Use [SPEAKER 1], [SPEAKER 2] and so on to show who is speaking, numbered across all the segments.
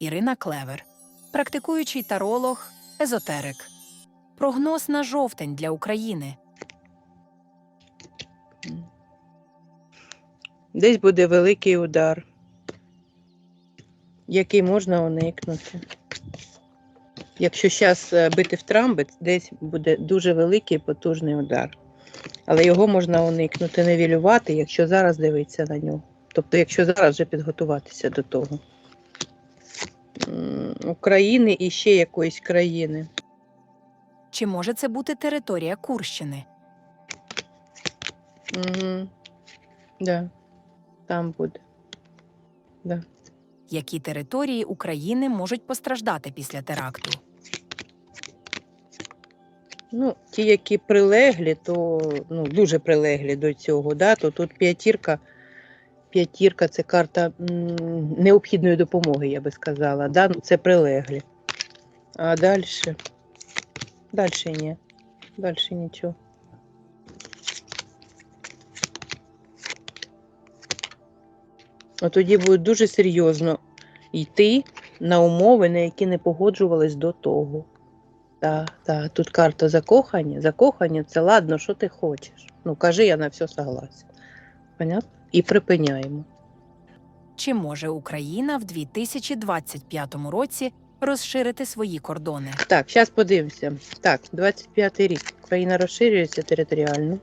[SPEAKER 1] Ірина Клевер, практикуючий таролог, езотерик. Прогноз на жовтень для України.
[SPEAKER 2] Десь буде великий удар, який можна уникнути. Якщо зараз бити в трамбець, десь буде дуже великий потужний удар. Але його можна уникнути, невілювати, якщо зараз дивитися на нього. Тобто, якщо зараз вже підготуватися до того. України і ще якоїсь країни.
[SPEAKER 1] Чи може це бути територія Курщини?
[SPEAKER 2] Угу. Да. Там буде. Да.
[SPEAKER 1] Які території України можуть постраждати після теракту?
[SPEAKER 2] Ну, ті, які прилеглі, то ну, дуже прилеглі до цього, да, то тут п'ятірка. П'ятірка це карта необхідної допомоги, я би сказала. Да? ну, Це прилеглі. А далі. Далі ні. Далі нічого. А тоді буде дуже серйозно йти на умови, на які не погоджувались до того. Так, так, тут карта закохання. Закохання це ладно, що ти хочеш. Ну, кажи, я на все согласен. Понятно? І припиняємо.
[SPEAKER 1] Чи може Україна в 2025 році розширити свої кордони?
[SPEAKER 2] Так, зараз подивимося. Так, 25 рік. Україна розширюється територіально.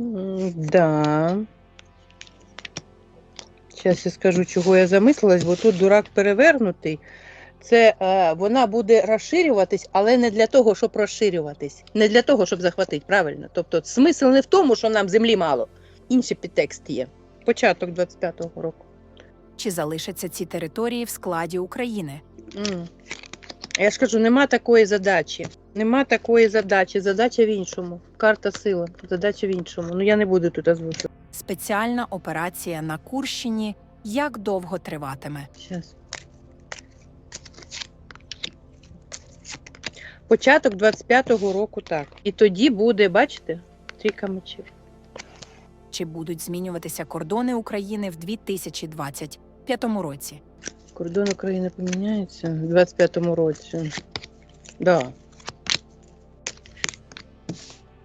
[SPEAKER 2] М, Да. Зараз я скажу, чого я замислилась, бо тут дурак перевернутий. Це е, вона буде розширюватись, але не для того, щоб розширюватись, не для того, щоб захватити, правильно. Тобто смисл не в тому, що нам землі мало. Інший підтекст є. Початок 25-го року.
[SPEAKER 1] Чи залишаться ці території в складі України?
[SPEAKER 2] М. Я ж кажу, нема такої задачі. Нема такої задачі. Задача в іншому. Карта сила. Задача в іншому. Ну я не буду тут озвучувати.
[SPEAKER 1] Спеціальна операція на Курщині як довго триватиме?
[SPEAKER 2] Щас. Початок 25-го року так. І тоді буде, бачите, трійка мечів.
[SPEAKER 1] Чи будуть змінюватися кордони України в 2025 році?
[SPEAKER 2] Кордон України поміняється в 25-му році. Да.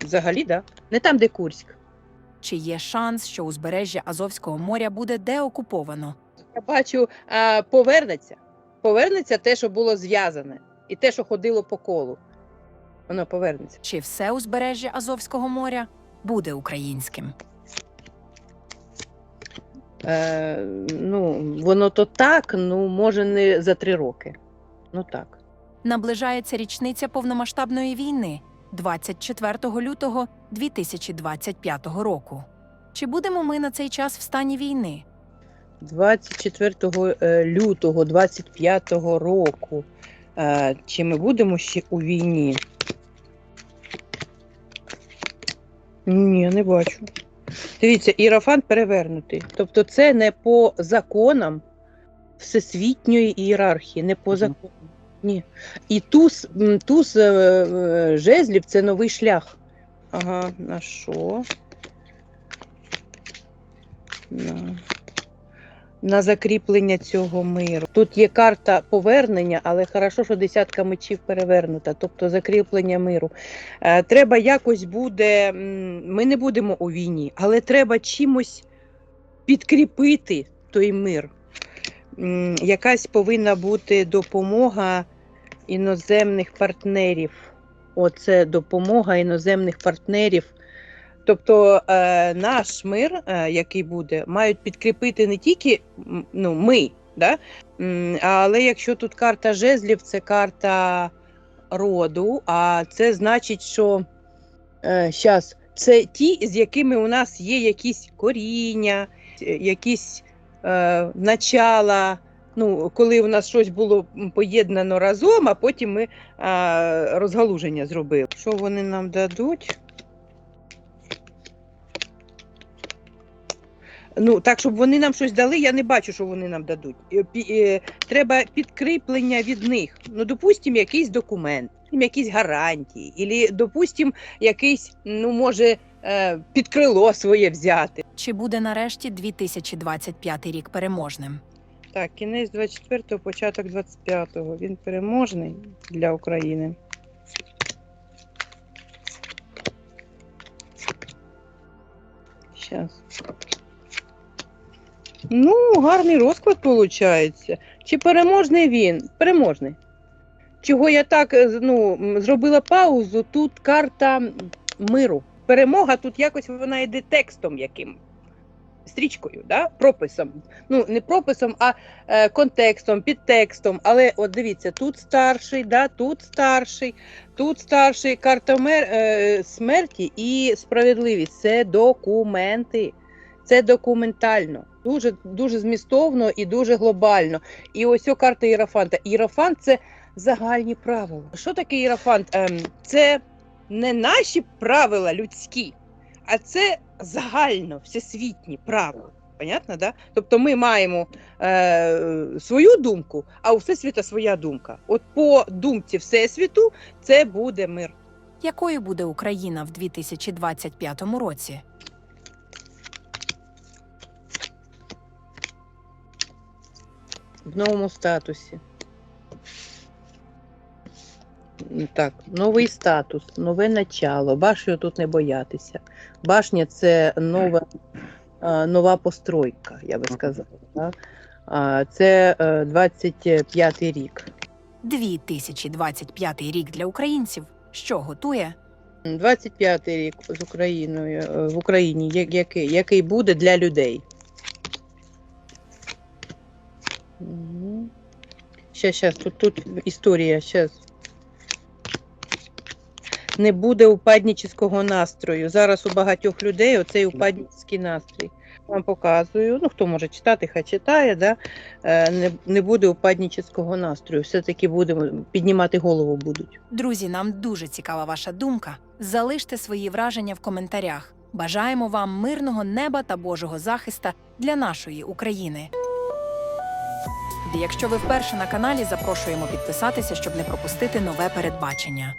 [SPEAKER 2] Взагалі, так. Да. Не там, де Курськ.
[SPEAKER 1] Чи є шанс, що узбережжя Азовського моря буде деокуповано?
[SPEAKER 2] Я бачу, а, повернеться. Повернеться те, що було зв'язане, і те, що ходило по колу. Воно повернеться.
[SPEAKER 1] Чи все узбережжя Азовського моря буде українським?
[SPEAKER 2] Е, ну, воно то так, ну, може, не за три роки. Ну так.
[SPEAKER 1] Наближається річниця повномасштабної війни 24 лютого 2025 року. Чи будемо ми на цей час в стані війни?
[SPEAKER 2] 24 е, лютого 25-го року. Е, Чи ми будемо ще у війні? Ні, не бачу. Дивіться, іерофант перевернутий. Тобто це не по законам всесвітньої ієрархії, не по законам. Ні. І туз, туз е, е, жезлів це новий шлях. Ага, на що? На, на закріплення цього миру. Тут є карта повернення, але хорошо, що десятка мечів перевернута, тобто закріплення миру. Е, треба якось буде. Ми не будемо у війні, але треба чимось підкріпити той мир. Якась повинна бути допомога іноземних партнерів. Оце допомога іноземних партнерів. Тобто е, наш мир, е, який буде, мають підкріпити не тільки ну, ми, да? Але якщо тут карта жезлів, це карта роду, а це значить, що е, щас, це ті, з якими у нас є якісь коріння, е, якісь е, начала. Ну, коли у нас щось було поєднано разом, а потім ми е, розгалуження зробили. Що вони нам дадуть? Ну, так, щоб вони нам щось дали, я не бачу, що вони нам дадуть. Е, е, Треба підкріплення від них. Ну, допустимо, якийсь документ, якісь гарантії, або, допустимо, якийсь, ну, може, е, під крило своє взяти.
[SPEAKER 1] Чи буде нарешті 2025 рік переможним?
[SPEAKER 2] Так, кінець 24-го, початок 25-го. Він переможний для України. Щас. Ну, гарний розклад виходить. Чи переможний він? Переможний. Чого я так е, ну, зробила паузу? Тут карта миру. Перемога тут якось вона йде текстом яким. Стрічкою, да? прописом. Ну, не прописом, а е, контекстом, підтекстом. Але от дивіться, тут старший, да, тут старший, тут старший карта мер, е, смерті і справедливість. Це документи. Це документально, дуже дуже змістовно і дуже глобально. І ось карта Іерофанта. Іерофант це загальні правила. Що таке Іерофант? Ем, це не наші правила людські, а це загально всесвітні правила. Понятно, да? Тобто ми маємо е, свою думку, а у всесвіта своя думка. От по думці всесвіту це буде мир.
[SPEAKER 1] Якою буде Україна в 2025 році?
[SPEAKER 2] В новому статусі. Так, новий статус, нове начало. Башню тут не боятися. Башня це нова, нова постройка, я би сказала. А, Це е, 25-й рік.
[SPEAKER 1] 2025 рік для українців. Що готує?
[SPEAKER 2] 25-й рік з Україною е, в Україні, який, який буде для людей. Щас, щас, тут, тут історія, щас. Не буде упаднічого настрою. Зараз у багатьох людей оцей упаднічний настрій. Вам показую. Ну, хто може читати, хай читає, да? Е, не, не буде упаднічого настрою. Все-таки будемо піднімати голову будуть.
[SPEAKER 1] Друзі, нам дуже цікава ваша думка. Залиште свої враження в коментарях. Бажаємо вам мирного неба та Божого захиста для нашої України. Якщо ви вперше на каналі, запрошуємо підписатися, щоб не пропустити нове передбачення.